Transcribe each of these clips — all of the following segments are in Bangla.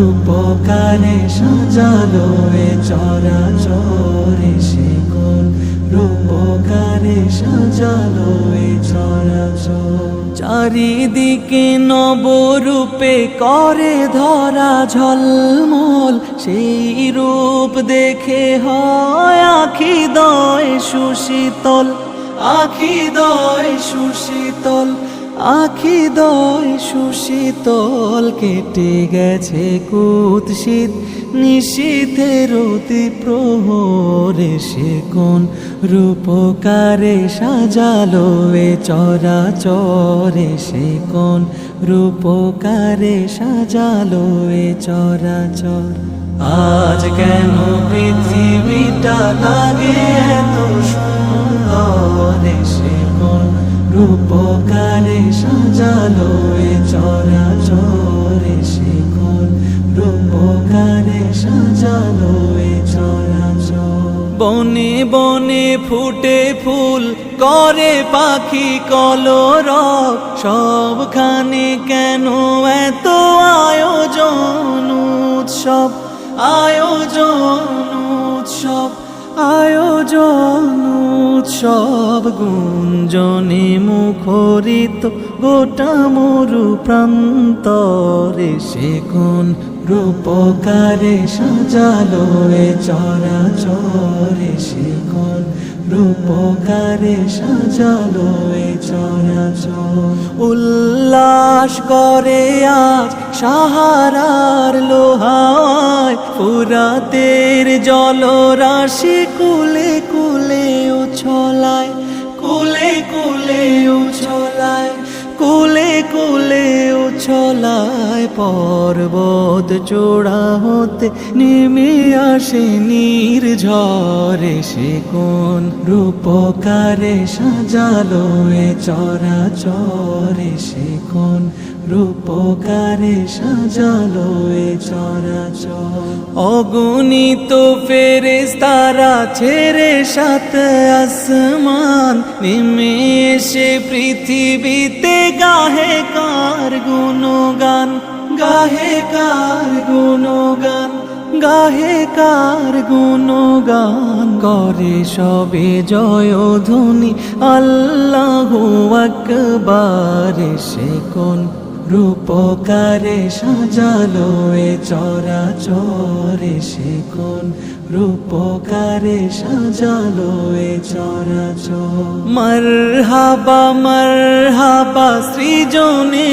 রূপকারে সাজালো এ চরা চরে সে কোন রূপকারে সাজালো এ চরা চারিদিকে নবরূপে করে ধরা ঝলমল, সেই রূপ দেখে হয় আখি দয় সুশীতল। আখি দয় সুশীতল, আখি দয় সুশীতল কেটে গেছে কুৎসিত। নিশীথের অতি প্রহরে সে কোন রূপকারে সাজালো এ চরা চরে সে কোন রূপকারে সাজালো এ চরা চর আজ কেন পৃথিবীটা লাগে এত রূপকারে সাজালো এ চরা চরে কোন রূপকারে সাজালো এ চরা বনে বনে ফুটে ফুল, করে পাখি কলর। সবখানে কেন এত আয়োজন উৎসব? আয়োজন উৎসব। আয়োজন উৎসব গুঞ্জনে মুখরিত গোটা মরু প্রান্তরে সে কোন রূপকারে সাজালো এ চরা চরে সে কোন রূপকারে সাজালো এ চরা চর উল্লাস করে আজ সাহারার লোহায়, ফুরাতের জলরাশি কুলে কুলে উছলায়, কুলে কুলে উছলায়, কুলে কুলে উছলায়। পর্বত চূড়া হতে নেমে আসে নীর ঝরে সে কোন রূপকারে সাজালো এ চরা চরে সে কোন রূপকারে সাজালো এ চরা চর অগণিত ফেরেস তারা ছেড়ে সাত আসমান, নেমে এসে পৃথিবীতে গাহে কার গুণগান? গাহে কার গুণগান গাহে কার গুণগান করে সবে জয় ধ্বনি আল্লাহ আকবার সে কোন রূপকারে সাজালো এ চরা চরে সে কোন রূপকারে সাজালো এ চরা চর মরহাবা মরহাবা, সৃজনে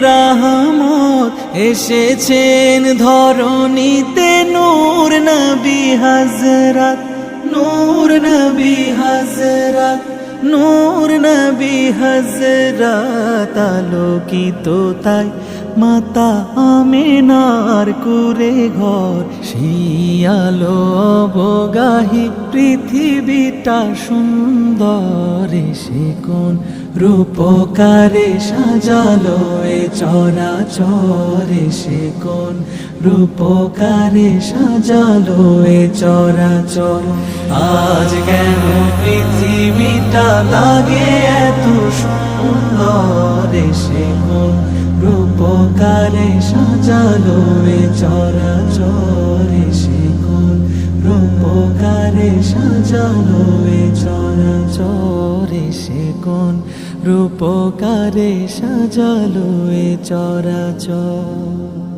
রাহমত এসেছেন ধরণীতে নূর নবী হজরত নূর নবী হজরত নূর নবী হজরত আলোকিত তাই মাতা আমেনার কুরে ঘর। শিয়ালো অবগাহি পৃথিবীটা সুন্দর সে কোন রূপকারে সাজালো এ চরা চরে সে কোন রূপকারে সাজালো এ চরা চর আজ কেন পৃথিবীটা লাগে এত সুন্দর সে রূপকারে সাজালো এ চরা চরে সে কোন রূপকারে সাজালো এ চরা চরে সে কোন রূপকারে সাজালো এ চরা চর